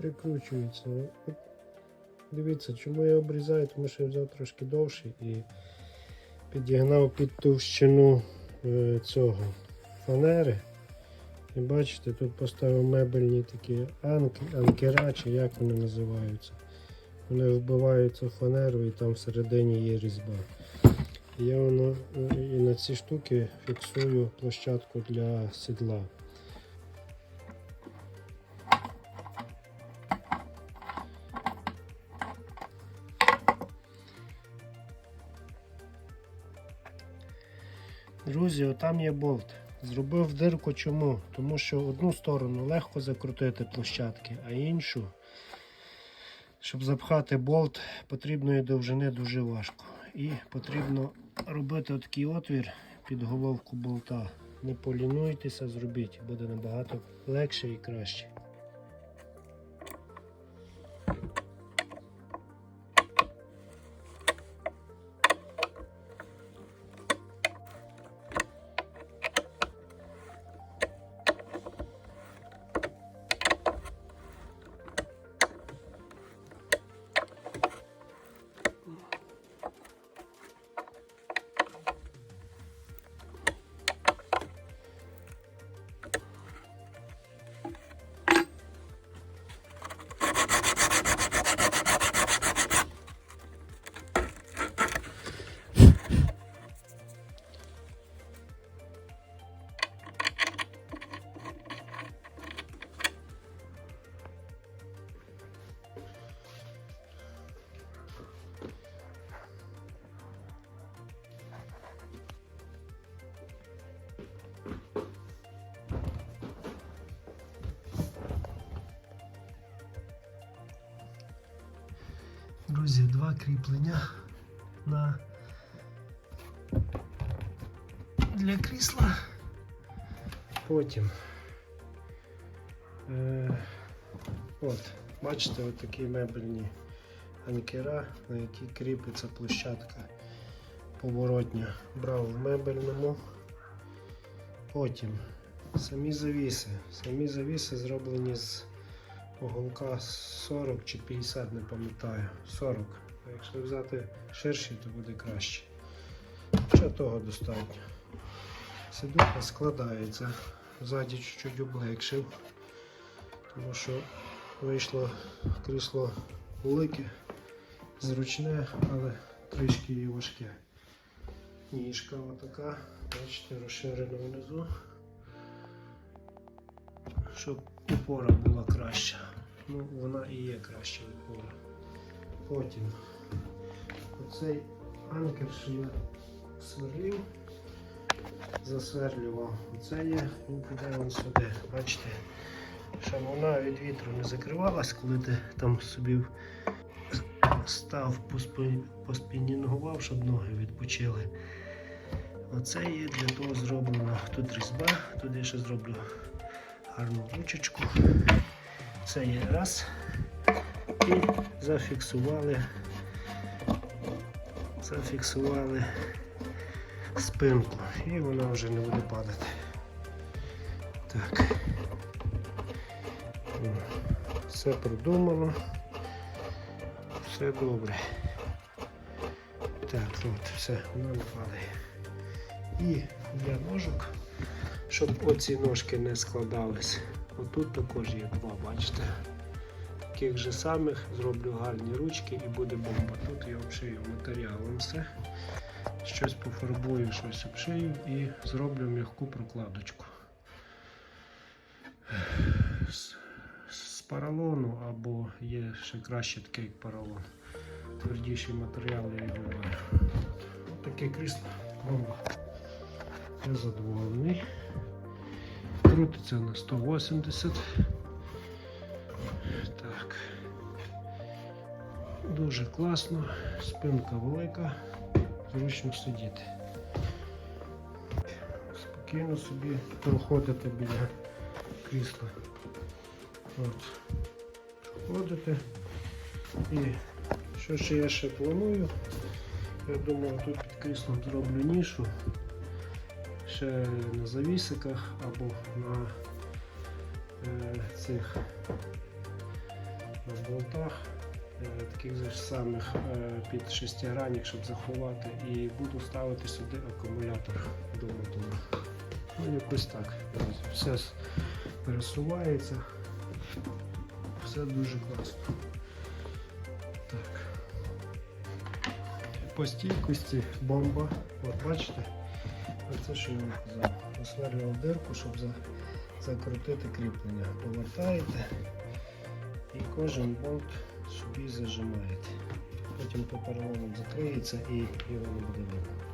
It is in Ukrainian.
прикручується. Дивіться, чому я обрізаю, тому що я взяв трошки довше і підігнав під товщину е, цього фанери. І бачите, тут поставив мебельні такі анкера, чи як вони називаються. Вони вбиваються в фанеру і там всередині є різьба. Я воно е, і на ці штуки фіксую площадку для сідла. Друзі, отам є болт. Зробив дирку чому? Тому що одну сторону легко закрутити площадки, а іншу, щоб запхати болт потрібної довжини дуже важко. І потрібно робити такий отвір під головку болта. Не полінуйтеся, зробіть, буде набагато легше і краще. Друзі, два кріплення на для крісла. Потім. Е, от, бачите, от мебельні анкера, на які кріпиться площадка поворотня. Брав в мебельному. Потім самі завіси. Самі завіси зроблені з Оголка 40 чи 50, не пам'ятаю. 40. А якщо взяти ширший, то буде краще. Що того достатньо. Сидуха складається. Ззаді чуть-чуть облегшив, тому що вийшло крісло велике, зручне, але трішки і важке. Ніжка отака, бачите, розширена внизу, щоб опора була краща. Ну, вона і є краща опора. Потім оцей анкер, що я сверлив, засверлював. Оце є, він піде вон сюди. Бачите, щоб вона від вітру не закривалась, коли ти там собі став, поспі- поспінінгував, щоб ноги відпочили. Оце є для того зроблено. Тут різьба, тут я ще зроблю гарну ручечку. Це є раз. І зафіксували, зафіксували спинку і вона вже не буде падати. Так. Все продумано. Все добре. Так, от, все, вона не падає. І для ножок, щоб оці ножки не складались. Отут також є два, бачите. Таких же самих зроблю гарні ручки і буде бомба. Тут я обшию матеріалом все. Щось пофарбую, щось обшию і зроблю м'яку прокладочку. З, з поролону або є ще краще такий як поролон. Твердіший матеріал я беру. Таке крісло бомба. Я задоволений. Крутиться на 180. Так. Дуже класно, спинка велика, зручно сидіти. Спокійно собі проходите біля крісла. От. Ходите. І що ще я ще планую? Я думаю, тут під кріслом зроблю нішу ще на завісиках або на е, цих болтах, е, таких же самих е, під шестигранник, щоб заховати, і буду ставити сюди акумулятор до мотора. Ну, якось так. Все пересувається. Все дуже класно. Так. По стійкості бомба. От бачите? Оце що я вам казав. Розсверлював дирку, щоб за, закрутити кріплення. Повертаєте і кожен болт собі зажимаєте. Потім по закриється і його не буде видно.